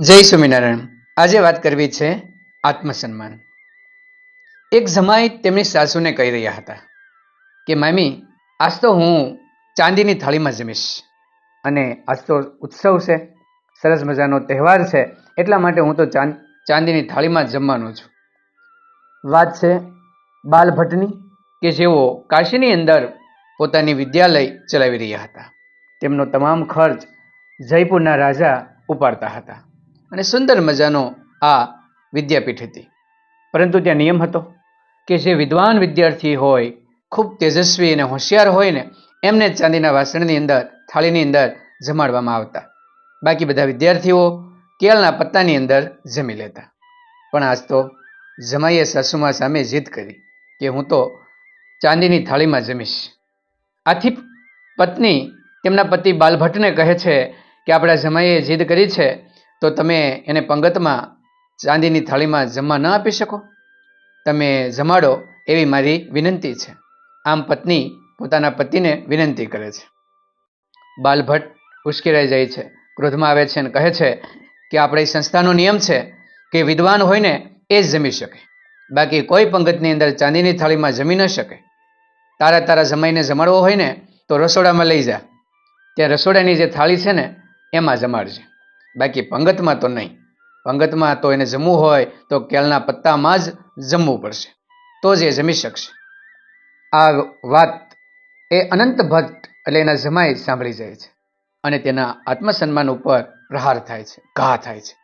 જય સ્વામિનારાયણ. આજે વાત કરવી છે આત્મસન્માન. એક જમાઈ તેમની સાસુને કહી રહ્યા હતા કે, મામી, આજ તો હું ચાંદીની થાળીમાં જમીશ અને આજ તો ઉત્સવ છે, સરસ મજાનો તહેવાર છે, એટલા માટે હું તો ચાંદ, ચાંદીની થાળીમાં જમવાનો છું. વાત છે બાલભટ્ટની કે જેઓ કાશીની અંદર પોતાની વિદ્યાલય ચલાવી રહ્યા હતા. તેમનો તમામ ખર્ચ જયપુરના રાજા ઉપાડતા હતા. અને સુંદર મજાનો આ વિદ્યાપીઠ હતી. પરંતુ ત્યાં નિયમ હતો કે જે વિદ્વાન વિદ્યાર્થી હોય, ખૂબ તેજસ્વી અને હોશિયાર હોય ને, એમને ચાંદીના વાસણની અંદર, થાળીની અંદર જમાડવામાં આવતા. બાકી બધા વિદ્યાર્થીઓ કેળના પત્તાની અંદર જમી લેતા. પણ આજ તો જમાઈએ સાસુમા સામે જીદ કરી કે હું તો ચાંદીની થાળીમાં જમીશ. આથી પત્ની તેમના પતિ બાલભટ્ટને કહે છે કે, આપણા જમાઈએ જીદ કરી છે તો તમે એને પંગતમાં ચાંદીની થાળીમાં જમવા ન આપી શકો. તમે જમાડો એવી મારી વિનંતી છે. આમ પત્ની પોતાના પતિને વિનંતી કરે છે. બાલભટ્ટ ઉશ્કેરાઈ જાય છે. ક્રોધમાં આવે છે અને કહે છે કે આપણી સંસ્થાનો નિયમ છે કે વિદ્વાન હોય ને એ જ જમી શકે. બાકી કોઈ પંગતની અંદર ચાંદીની થાળીમાં જમી ન શકે. તારા તારા જમાઈને જમાડવો હોય ને તો રસોડામાં લઈ જા. ત્યાં રસોડાની જે થાળી છે ને, એમાં જમાડજે. બાકી પંગતમાં તો નહીં. પંગતમાં તો એને જમવું હોય તો કેળના પત્તામાં જ જમવું પડશે. તો જ એ જમી શકશે. આ વાત એ અનંત ભટ્ટ એટલે એના જમાઈ સાંભળી જાય છે. અને તેના આત્મસન્માન ઉપર પ્રહાર થાય છે, ઘા થાય છે.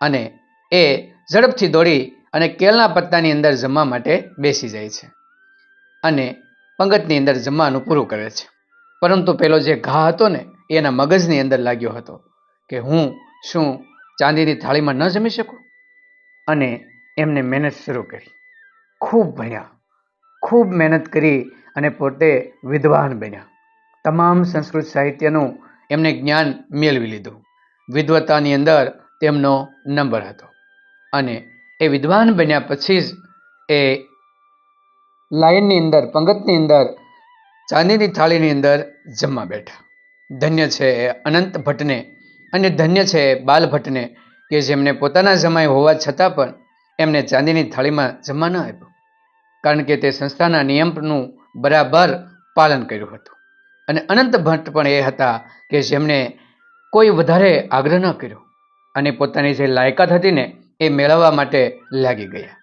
અને એ ઝડપથી દોડી અને કેળના પત્તાની અંદર જમવા માટે બેસી જાય છે. અને પંગતની અંદર જમવાનું પૂરું કરે છે. પરંતુ પેલો જે ઘા હતો ને એના મગજની અંદર લાગ્યો હતો. કે હું શું ચાંદીની થાળીમાં ન જમી શકું? અને એમને મહેનત શરૂ કરી. ખૂબ ભણ્યા. ખૂબ મહેનત કરી અને પોતે વિદ્વાન બન્યા. તમામ સંસ્કૃત સાહિત્યનું એમને જ્ઞાન મેળવી લીધું. વિદ્વતાની અંદર તેમનો નંબર હતો. અને એ વિદ્વાન બન્યા પછી જ એ લાઈનની અંદર, પંગતની અંદર, ચાંદીની થાળીની અંદર જમવા બેઠા. ધન્ય છે એ અનંત ભટ્ટને અને ધન્ય છે બાલભટ્ટને કે જેમને પોતાના જમાઈ હોવા છતાં પણ એમને ચાંદીની થાળીમાં જમવા ન આપ્યું. કારણ કે તે સંસ્થાના નિયમનું બરાબર પાલન કર્યું હતું. અને અનંત ભટ્ટ પણ એ હતા કે જેમણે કોઈ વધારે આગ્રહ ન કર્યો અને પોતાની જે લાયકાત હતી ને એ મેળવવા માટે લાગી ગયા.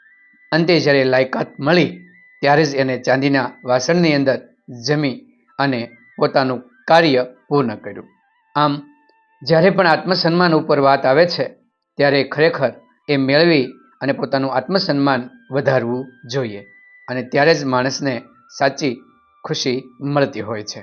અંતે જ્યારે લાયકાત મળી ત્યારે જ એને ચાંદીના વાસણની અંદર જમી અને પોતાનું કાર્ય પૂર્ણ કર્યું. આમ જ્યારે પણ આત્મસન્માન ઉપર વાત આવે છે, ત્યારે ખરેખર એ મેળવી અને પોતાનું આત્મસન્માન વધારવું જોઈએ અને ત્યારે જ માણસને સાચી ખુશી મળતી હોય છે.